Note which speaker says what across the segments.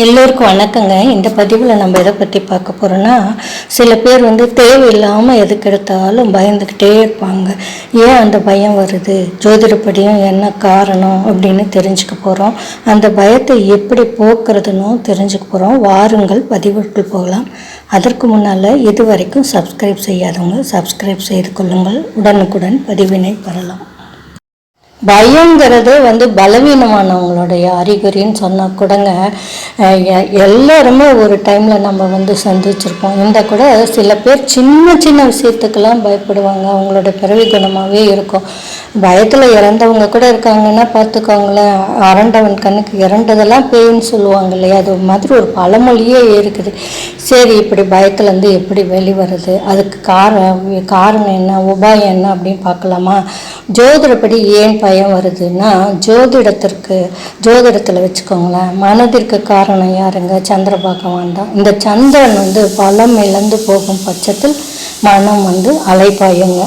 Speaker 1: எல்லோருக்கும் வணக்கங்க. இந்த பதிவில் நம்ம எதை பற்றி பார்க்க போகிறோன்னா சில பேர் வந்து தேவையில்லாமல் எதுக்கு எடுத்தாலும் பயந்துக்கிட்டே இருப்பாங்க. ஏன் அந்த பயம் வருது? ஜோதிடப்படியும் என்ன காரணம் அப்படின்னு தெரிஞ்சுக்க போகிறோம் அந்த பயத்தை எப்படி போக்குறதுன்னு தெரிஞ்சுக்க போகிறோம் வாருங்கள் பதிவுக்குள் போகலாம். அதற்கு முன்னால் இது வரைக்கும் சப்ஸ்கிரைப் செய்யாதவங்க சப்ஸ்கிரைப் செய்து கொள்ளுங்கள். உடனுக்குடன் பதிவினை பெறலாம். பயங்கிறது வந்து பலவீனமானவங்களுடைய அறிகுறின்னு சொன்னால் கூடங்க எல்லோருமே எல்லாருமே ஒரு டைமில் நம்ம வந்து சந்திச்சிருப்போம். இந்த கூட சில பேர் சின்ன சின்ன விஷயத்துக்கெல்லாம் பயப்படுவாங்க. அவங்களோட பிறவி குணமாகவே இருக்கும். பயத்தில் இறந்தவங்க கூட இருக்காங்கன்னா பார்த்துக்கோங்களேன் அரண்டவன் கண்ணுக்கு இறண்டதெல்லாம் பேய்ன்னு சொல்லுவாங்க இல்லையா? அது மாதிரி ஒரு பழமொழியே இருக்குது. சரி இப்படி பயத்துலேருந்து எப்படி வெளிவருது? அதுக்கு கார காரணம் என்ன? உபாயம் என்ன அப்படின்னு பார்க்கலாமா ஜோதிடப்படி ஏன் பயம் வருதுன்னா ஜோதிடத்திற்கு ஜோதிடத்தில் வச்சுக்கோங்களேன் மனதிற்கு காரணம் யாருங்க? சந்திர பகவான் தான். இந்த சந்திரன் வந்து பலம் இழந்து போகும் பட்சத்தில் மனம் வந்து அலைப்பாயுங்க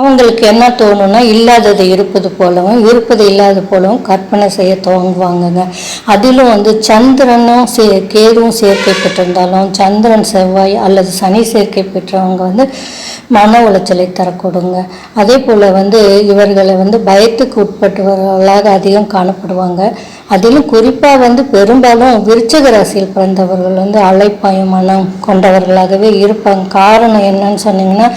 Speaker 1: அவங்களுக்கு என்ன தோணும்னா இல்லாதது இருப்பது போலவும் இருப்பது இல்லாத போலவும் கற்பனை செய்ய துவங்குவாங்கங்க. அதிலும் வந்து சந்திரனும் சே கேதுவும் சேர்க்கை பெற்றிருந்தாலும் சந்திரன் செவ்வாய் அல்லது சனி சேர்க்கை பெற்றவங்க வந்து மன உளைச்சலை தரக்கூடுங்க. அதே போல் வந்து இவர்களை வந்து பயத்துக்கு உட்பட்டவர்களாக அதிகம் காணப்படுவாங்க. அதிலும் குறிப்பாக வந்து பெரும்பாலும் விருச்சக ராசியில் பிறந்தவர்கள் வந்து அலைப்பாயும் மனம் கொண்டவர்களாகவே இருப்பாங்க. காரணம் என்னன்னு சொன்னீங்கன்னா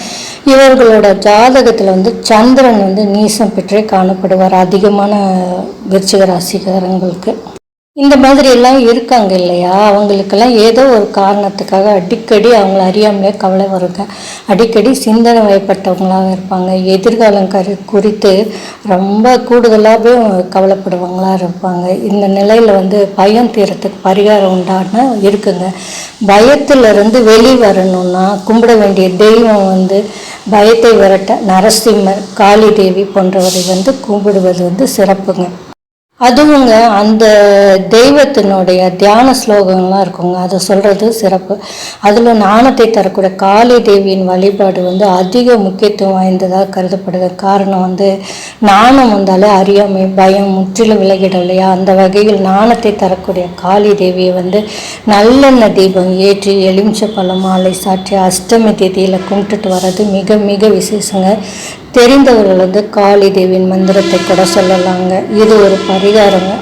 Speaker 1: இவர்களோட ஜாதகத்தில் வந்து சந்திரன் வந்து நீசம் பெற்றே காணப்படுவார் அதிகமான விருச்சிக ராசிக்காரங்களுக்கு. இந்த மாதிரி எல்லாம் இருக்காங்க இல்லையா? அவங்களுக்கெல்லாம் ஏதோ ஒரு காரணத்துக்காக அடிக்கடி அவங்கள அறியாமலே கவலை வருங்க அடிக்கடி சிந்தனை வயப்பட்டவங்களாக இருப்பாங்க. எதிர்காலம் கரு குறித்து ரொம்ப கூடுதலாகவே கவலைப்படுவவங்களாக இருப்பாங்க. இந்த நிலையில் வந்து பயம் தீரத்துக்கு பரிகாரம் உண்டான இருக்குங்க. பயத்திலிருந்து வெளி வரணும்னா கும்பிட வேண்டிய தெய்வம் வந்து பயத்தை விரட்ட நரசிம்மர் காளி தேவி போன்றவரை வந்து கும்பிடுவது வந்து சிறப்புங்க. அதுவுங்க அந்த தெய்வத்தினுடைய தியான ஸ்லோகங்கள்லாம் இருக்குங்க. அதை சொல்கிறது சிறப்பு. அதில் நாணத்தை தரக்கூடிய காளி தேவியின் வழிபாடு வந்து அதிக முக்கியத்துவம் வாய்ந்ததாக கருதப்படுது. காரணம் வந்து நாணம் வந்தாலே அறியாமை பயம் முற்றிலும் விலகிடும் இல்லையா? அந்த வகையில் நாணத்தை தரக்கூடிய காளி தேவியை வந்து நல்லெண்ணெய் தீபம் ஏற்றி எலுமிச்சை பழம் மாலை சாற்றி அஷ்டமி தேதியில் கும்பிட்டுட்டு வர்றது மிக மிக விசேஷங்க. தெரிந்தவர்கள் வந்து காளி தேவியின் மந்திரத்தை கூட சொல்லலாங்க. இது ஒரு பரிகாரங்க.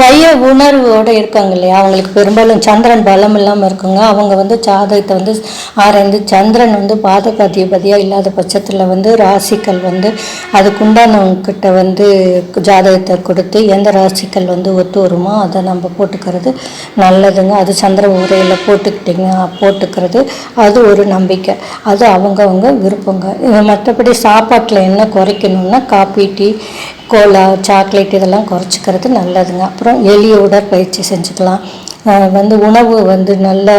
Speaker 1: பய உணர்வோடு இருக்காங்க இல்லையா? அவங்களுக்கு பெரும்பாலும் சந்திரன் பலம் இல்லாமல் இருக்குங்க அவங்க வந்து ஜாதகத்தை வந்து ஆராய்ந்து சந்திரன் வந்து பாதகாதிபதியாக இல்லாத பட்சத்தில் வந்து ராசிகள் வந்து அதுக்குண்டானவங்கக்கிட்ட வந்து ஜாதகத்தை கொடுத்து எந்த ராசிகள் வந்து ஒத்து வருமோ அதை நம்ம போட்டுக்கிறது நல்லதுங்க. அது சந்திர உரையில் போட்டுக்கிட்டிங்க போட்டுக்கிறது அது ஒரு நம்பிக்கை. அது அவங்கவுங்க விருப்பங்க. மற்றபடி சாப்பாட்டில் என்ன குறைக்கணும்னா காப்பி டீ கோலா சாக்லேட் இதெல்லாம் குறைச்சிக்கிறது நல்லதுங்க. அப்புறம் எளிய உடற்பயிற்சி செஞ்சுக்கலாம். வந்து உணவு வந்து நல்ல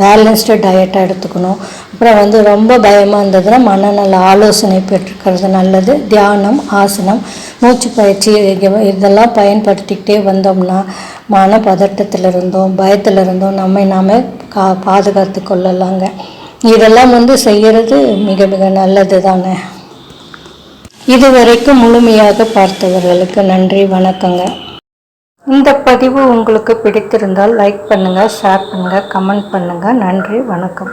Speaker 1: பேலன்ஸ்டு டயட்டாக எடுத்துக்கணும். அப்புறம் வந்து ரொம்ப பயமாக இருந்ததுன்னா மனநல ஆலோசனை பெற்றுக்கிறது நல்லது. தியானம் ஆசனம் மூச்சு பயிற்சி இதெல்லாம் பயன்படுத்திக்கிட்டே வந்தோம்னா மன பதட்டத்தில் இருந்தோம் பயத்தில் இருந்தோம். நம்மை நாமே கா பாதுகாத்து கொள்ளலாங்க. இதெல்லாம் வந்து செய்கிறது மிக மிக நல்லது தானே இதுவரைக்கும் முழுமையாக பார்த்தவர்களுக்கு நன்றி வணக்கங்க. இந்த பதிவு உங்களுக்கு பிடித்திருந்தால் லைக் பண்ணுங்கள் ஷேர் பண்ணுங்கள் கமெண்ட் பண்ணுங்கள் நன்றி வணக்கம்.